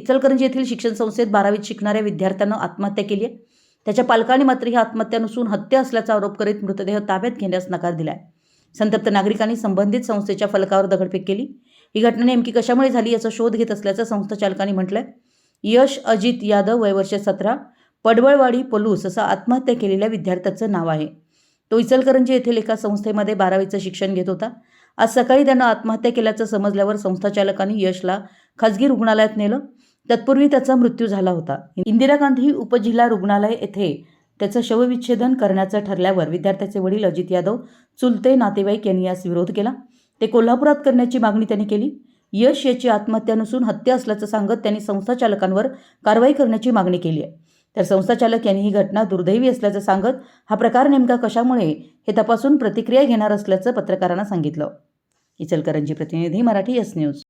इचलकरंजी येथील शिक्षण संस्थेत बारावीत शिकणाऱ्या विद्यार्थ्यानं आत्महत्या केली आहे. त्याच्या पालकांनी मात्र ही आत्महत्या नसून हत्या असल्याचा आरोप करीत मृतदेह ताब्यात घेण्यास नकार दिलाय. संतप्त नागरिकांनी संबंधित संस्थेच्या फलकावर दगडफेक केली. ही घटना नेमकी कशामुळे झाली याचा शोध घेत असल्याचं संस्था चालकांनी म्हटलंय. यश अजित यादव वयवर्ष सतरा पडवळवाडी पलूस असं आत्महत्या केलेल्या विद्यार्थ्याचं नाव आहे. तो इचलकरंजी येथील एका संस्थेमध्ये बारावीचं शिक्षण घेत होता. आज सकाळी त्यानं आत्महत्या केल्याचं समजल्यावर संस्था चालकांनी यशला खाजगी रुग्णालयात नेलं. तत्पूर्वी त्याचा मृत्यू झाला होता. इंदिरा गांधी उपजिल्हा रुग्णालय येथे त्याचं शवविच्छेदन करण्याचं ठरल्यावर विद्यार्थ्याचे वडील अजित यादव चुलते नातेवाईक यांनी यास विरोध केला. ते कोल्हापुरात करण्याची मागणी त्यांनी केली. यश याची आत्महत्या नसून हत्या असल्याचं सांगत त्यांनी संस्थाचालकांवर कारवाई करण्याची मागणी केली आहे. तर संस्थाचालक यांनी ही घटना दुर्दैवी असल्याचं सांगत हा प्रकार नेमका कशामुळे हे तपासून प्रतिक्रिया घेणार असल्याचं पत्रकारांना सांगितलं. इचलकरंजी प्रतिनिधी मराठी एस न्यूज.